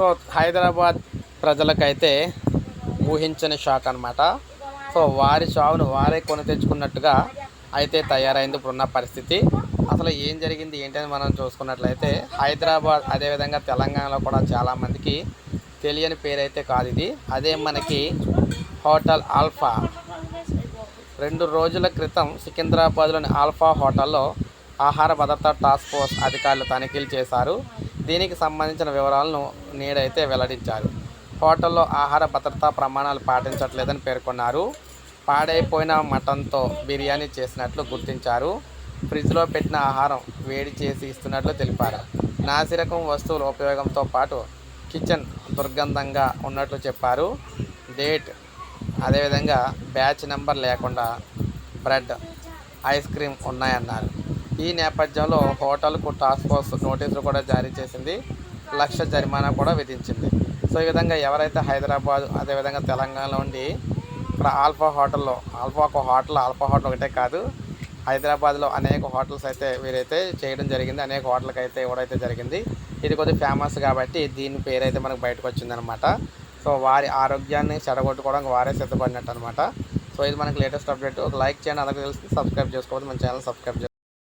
So Hyderabad ప్రజలకైతే ఊహించని shock అనమాట so వారి చావును వారే కొని తెచ్చుకున్నట్టుగా అయితే తయారైంది ఇప్పుడున్న పరిస్థితి. అసలు ఏం జరిగింది ఏంటని మనం చూసుకున్నట్లయితే హైదరాబాద్ అదేవిధంగా తెలంగాణలో కూడా చాలామందికి తెలియని పేరైతే కాదు ఇది. అదే మనకి హోటల్ ఆల్ఫా. రెండు రోజుల క్రితం సికింద్రాబాద్లోని ఆల్ఫా హోటల్లో ఆహార భద్రతా టాస్క్ ఫోర్స్ అధికారులు తనిఖీలు చేశారు. దీనికి సంబంధించిన వివరాలను నేడైతే వెల్లడించారు. హోటల్లో ఆహార భద్రతా ప్రమాణాలు పాటించట్లేదని పేర్కొన్నారు. పాడైపోయిన మటన్తో బిర్యానీ చేసినట్లు గుర్తించారు. ఫ్రిడ్జ్లో పెట్టిన ఆహారం వేడి చేసి ఇస్తున్నట్లు తెలిపారు. నాసిరకం వస్తువుల ఉపయోగంతో పాటు కిచెన్ దుర్గంధంగా ఉన్నట్లు చెప్పారు. డేట్ అదేవిధంగా బ్యాచ్ నెంబర్ లేకుండా బ్రెడ్ ఐస్ క్రీమ్ ఉన్నాయన్నారు. ఈ నేపథ్యంలో హోటల్కు టాస్క్ ఫోర్స్ నోటీసులు కూడా జారీ చేసింది. లక్ష జరిమానా కూడా విధించింది. సో ఈ విధంగా ఎవరైతే హైదరాబాద్ అదేవిధంగా తెలంగాణలో ఉండి ఇక్కడ ఆల్ఫా హోటల్లో ఆల్ఫా ఒక హోటల్ ఆల్ఫా హోటల్ ఒకటే కాదు హైదరాబాద్లో అనేక హోటల్స్ అయితే వీరైతే చేయడం జరిగింది. అనేక హోటల్కి అయితే ఇవ్వడైతే జరిగింది. ఇది కొద్దిగా ఫేమస్ కాబట్టి దీని పేరు అయితే మనకు బయటకు వచ్చిందనమాట. సో వారి ఆరోగ్యాన్ని చెడగొట్టుకోవడానికి వారే సిద్ధపడినట్టు అనమాట సో ఇది మనకి లేటెస్ట్ అప్డేట్ ఒక లైక్ చేయండి. అలాగే తెలిసి సబ్స్క్రైబ్ చేసుకోవద్దు. మన ఛానల్ సబ్స్క్రైబ్